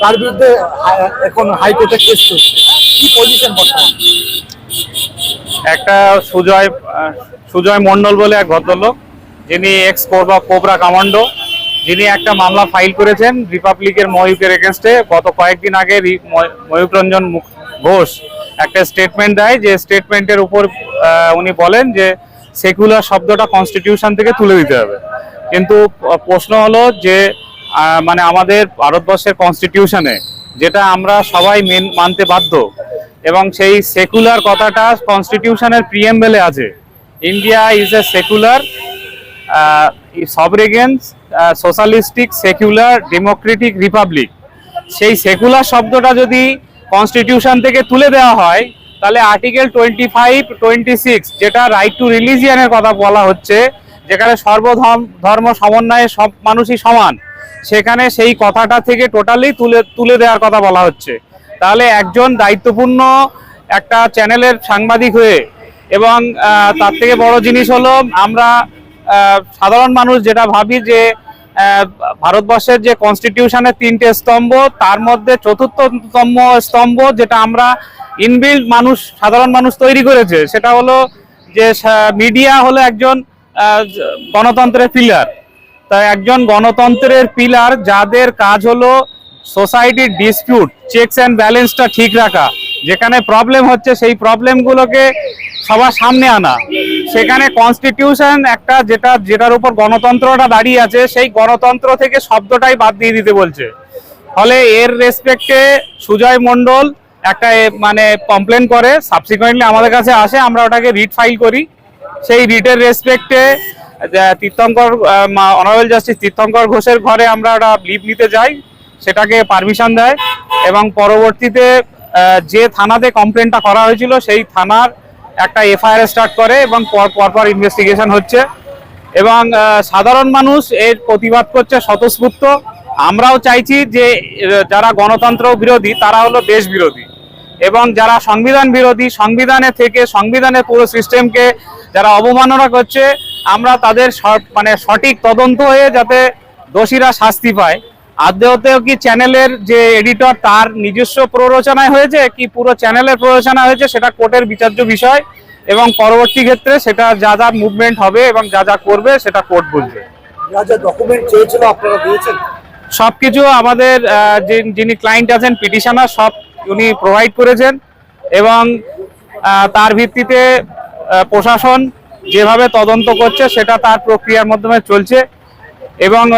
তার বিরুদ্ধে এখন হাইকোর্টে কেস চলছে। কি পজিশন বর্তমান? একটা সুজয় সুজয় মন্ডল বলে এক ভদ্রলোক, যিনি এক্স কোবরা কোবরা কমান্ডো যিনি একটা মামলা ফাইল করেছেন রিপাবলিকের ময়ূকের এগেনস্টে গত কয়েকদিন আগে ময়ূক রঞ্জন ঘোষ একটা স্টেটমেন্ট দেয় যে স্টেটমেন্টের উপর উনি বলেন যে সেকুলার শব্দটা কনস্টিটিউশন থেকে তুলে দিতে হবে। কিন্তু প্রশ্ন হলো যে মানে আমাদের ভারতবর্ষের কনস্টিটিউশনে যেটা আমরা সবাই মেন, মানতে বাধ্য। এবং সেই সেকুলার কথাটা কনস্টিটিউশনের প্রিএমবেলে আছে। India is a secular sovereign socialistic secular democratic republic সেই সেকুলার শব্দটা যদি কনস্টিটিউশন থেকে তুলে দেওয়া হয়, তাহলে article twenty five twenty six যেটা রাইট টু রিলিজিয়ানের কথা বলা হচ্ছে, যেখানে সর্বধর্ম, ধর্ম, সমন্বয়ে সব মানুষই সমান সেখানে সেই কথাটা থেকে টোটালি তুলে তুলে দেওয়ার কথা বলা হচ্ছে। তাহলে একজন দায়িত্বপূর্ণ একটা চ্যানেলের সাংবাদিক হয়ে এবং তার থেকে বড় জিনিস হলো আমরা সাধারণ মানুষ যেটা ভাবি যে ভারতবর্ষের যে কনস্টিটিউশনের তিনটে স্তম্ভ, তার মধ্যে চতুর্থতম স্তম্ভ যেটা আমরা ইনবিল্ড মানুষ, সাধারণ মানুষ তৈরি করেছে, সেটা হলো যে মিডিয়া হলো একজন গণতন্ত্রের পিলার তাই একজন গণতন্ত্রের পিলার যাদের কাজ হলো সোসাইটির ডিসপিউট চেকস অ্যান্ড ব্যালেন্সটা ঠিক রাখা, যেখানে প্রবলেম হচ্ছে সেই প্রবলেমগুলোকে সবার সামনে আনা। সেখানে কনস্টিটিউশন একটা যেটা, যেটার উপর গণতন্ত্রটা দাঁড়িয়ে আছে, সেই গণতন্ত্র থেকে শব্দটাই বাদ দিয়ে দিতে বলছে। ফলে এর রেসপেক্টে সুজয় মণ্ডল একটা মানে কমপ্লেন করে সাবসিকুয়েন্টলি আমাদের কাছে আসে, আমরা ওটাকে রিট ফাইল করি। সেই রিটের রেসপেক্টে তীর্থঙ্কর অনারেবল জাস্টিস তীর্থঙ্কর ঘোষের ঘরে আমরা ওটা লিভ নিতে যাই, সেটাকে পারমিশন দেয় এবং পরবর্তীতে যে থানাতে কমপ্লেনটা করা হয়েছিল, সেই থানার একটা এফআইআর স্টার্ট করে এবং পর- পরপর ইনভেস্টিগেশন হচ্ছে। এবং সাধারণ মানুষ এর প্রতিবাদ করছে স্বতঃস্ফূর্ত। আমরাও চাইছি যে যারা গণতন্ত্র বিরোধী, তারা হলো দেশ বিরোধী। এবং যারা সংবিধান বিরোধী, সংবিধানে থেকে, সংবিধানের পুরো সিস্টেমকে যারা অবমাননা করছে আমরা তাদের মানে সঠিক তদন্ত হয়ে যাতে দোষীরা শাস্তি পায়। আদতেও কি চ্যানেলের যে এডিটর তার নিজস্ব প্ররোচনায় হয়েছে? কি পুরো চ্যানেলের প্ররোচনা হয়েছে সেটা কোর্টের বিচার্য বিষয় এবং পরবর্তী ক্ষেত্রে সেটা যা যা মুভমেন্ট হবে এবং যা যা করবে সেটা কোর্ট বুঝবে। যা যা ডকুমেন্ট চেয়েছিল আপনারা দিয়েছেন? সবকিছু আমাদের যিনি ক্লায়েন্ট আছেন পিটিশনার সব উনি প্রোভাইড করেছেন এবং তার ভিত্তিতে প্রশাসন যেভাবে তদন্ত করছে, সেটা তার প্রক্রিয়ার মাধ্যমে চলছে। এবং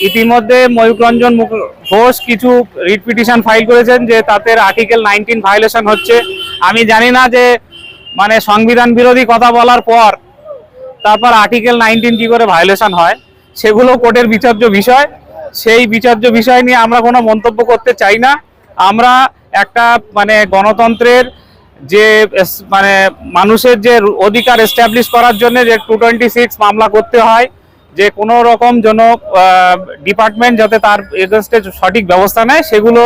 ইতিমধ্যে ময়ূক রঞ্জন মুখ- ঘোষ কিছু রিট পিটিশন ফাইল করেছেন যে তাতে আর্টিকেল নাইনটিন ভায়োলেশন হচ্ছে। আমি জানি না যে মানে সংবিধান বিরোধী কথা বলার পর তারপর আর্টিকেল নাইনটিন কি করে ভায়োলেশন হয়, সেগুলো কোর্টের বিচার্য বিষয়। সেই বিচার্য বিষয় নিয়ে আমরা কোনো মন্তব্য করতে চাই না। আমরা একটা মানে গণতন্ত্রের যে মানে মানুষের যে অধিকার এস্টাবলিশ করার জন্য যে টু টোয়েন্টি সিক্স মামলা করতে হয়, যে কোনো রকম যেন ডিপার্টমেন্ট যাতে তার এগেনস্টে সঠিক ব্যবস্থা নেয়, সেগুলো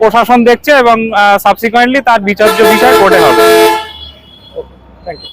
প্রশাসন দেখছে এবং সাবসিকুয়েন্টলি তার বিচার্য বিষয় কোর্টে হবে। Thank you